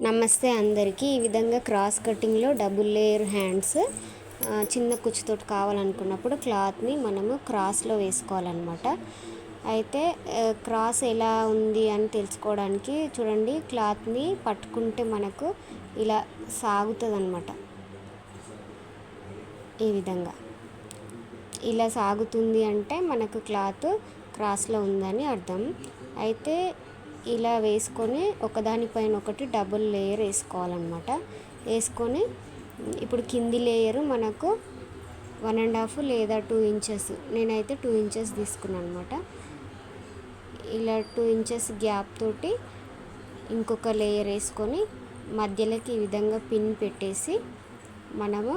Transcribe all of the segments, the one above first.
నమస్తే అందరికీ. ఈ విధంగా క్రాస్ కటింగ్లో డబుల్ లేయర్ హ్యాండ్స్ చిన్న కుచ్చుతోటి కావాలనుకున్నప్పుడు క్లాత్ని మనము క్రాస్లో వేసుకోవాలన్నమాట. అయితే క్రాస్ ఎలా ఉంది అని తెలుసుకోవడానికి చూడండి. క్లాత్ని పట్టుకుంటే మనకు ఇలా సాగుతుంది అనమాట ఈ విధంగా. ఇలా సాగుతుంది అంటే మనకు క్లాత్ క్రాస్లో ఉందని అర్థం. అయితే ఇలా వేసుకొని ఒకదానిపైన ఒకటి డబుల్ లేయర్ వేసుకోవాలన్నమాట. వేసుకొని ఇప్పుడు కింది లేయర్ మనకు వన్ అండ్ హాఫ్ లేదా టూ ఇంచెస్ నేనైతే టూ ఇంచెస్ తీసుకున్నాను అనమాట ఇలా టూ ఇంచెస్ గ్యాప్ తోటి ఇంకొక లేయర్ వేసుకొని మధ్యలోకి ఈ విధంగా పిన్ పెట్టేసి మనము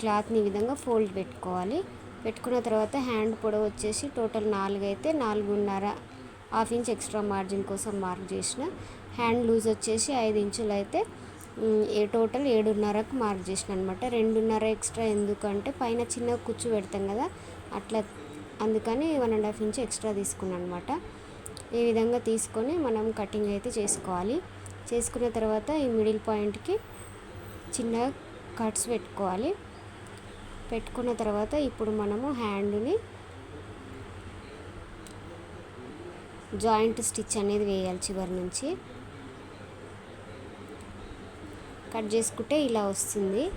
క్లాత్ని ఈ విధంగా ఫోల్డ్ పెట్టుకోవాలి. పెట్టుకున్న తర్వాత హ్యాండ్ పొడవు వచ్చేసి టోటల్ నాలుగు అయితే నాలుగున్నర హాఫ్ ఇంచ్ ఎక్స్ట్రా మార్జిన్ కోసం మార్క్ చేసిన. హ్యాండ్ లూజ్ వచ్చేసి ఐదు ఇంచులు అయితే ఏ టోటల్ ఏడున్నరకు మార్క్ చేసిన అనమాట రెండున్నర ఎక్స్ట్రా ఎందుకంటే పైన చిన్న కుచ్చు పెడతాం కదా అట్లా అందుకని one and half inch extra తీసుకున్నాను అనమాట ఈ విధంగా తీసుకొని మనం కటింగ్ అయితే చేసుకోవాలి. చేసుకున్న తర్వాత ఈ మిడిల్ పాయింట్కి చిన్న కట్స్ పెట్టుకోవాలి. పెట్టుకున్న తర్వాత ఇప్పుడు మనము హ్యాండ్ని జాయింట్ స్టిచ్ అనేది వేయాలి చివరి నుంచి. కట్ చేసుకుంటే ఇలా వస్తుంది.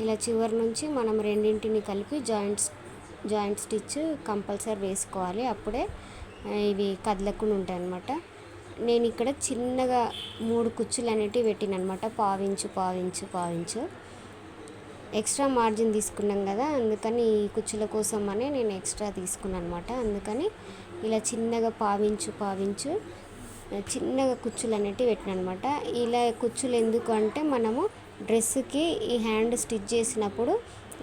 ఇలా చివరి నుంచి మనం రెండింటిని కలిపి జాయింట్స్ జాయింట్ స్టిచ్ కంపల్సరీ వేసుకోవాలి. అప్పుడే ఇవి కదలకుండా ఉంటాయి అన్నమాట. నేను ఇక్కడ చిన్నగా మూడు కుచ్చులు అనేటివి పెట్టిన అనమాట పావించు పావించు పావించు. ఎక్స్ట్రా మార్జిన్ తీసుకున్నాం కదా అందుకని ఈ కుచ్చుల కోసం అనే నేను ఎక్స్ట్రా తీసుకున్నాను అనమాట అందుకని ఇలా చిన్నగా పావించు పావించు చిన్నగా కుచ్చులు అనేటివి పెట్టిన అనమాట ఇలా కుచ్చులు ఎందుకు అంటే మనము డ్రెస్సుకి ఈ హ్యాండ్ స్టిచ్ చేసినప్పుడు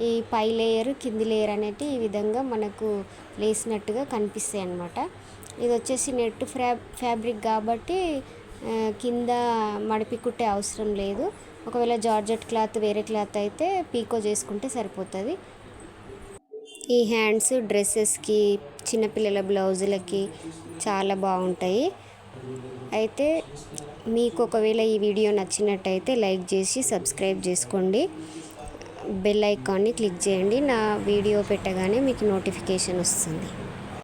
ఈ పై లేయర్ కింది లేయర్ అనేటి ఈ విధంగా మనకు లేసినట్టుగా కనిపిస్తాయి అన్నమాట ఇది వచ్చేసి నెట్ ఫ్రా ఫ్యాబ్రిక్ కాబట్టి కింద మడిపి కుట్టే అవసరం లేదు. ఒకవేళ జార్జెట్ క్లాత్ వేరే క్లాత్ అయితే పీకో చేసుకుంటే సరిపోతుంది. ఈ హ్యాండ్స్ డ్రెస్సెస్కి చిన్నపిల్లల బ్లౌజులకి చాలా బాగుంటాయి. అయితే మీకు ఒకవేళ ఈ వీడియో నచ్చినట్టయితే లైక్ చేసి సబ్స్క్రైబ్ చేసుకోండి. బెల్ ఐకాన్ని క్లిక్ చేయండి. నా వీడియో పెట్టగానే మీకు నోటిఫికేషన్ వస్తుంది.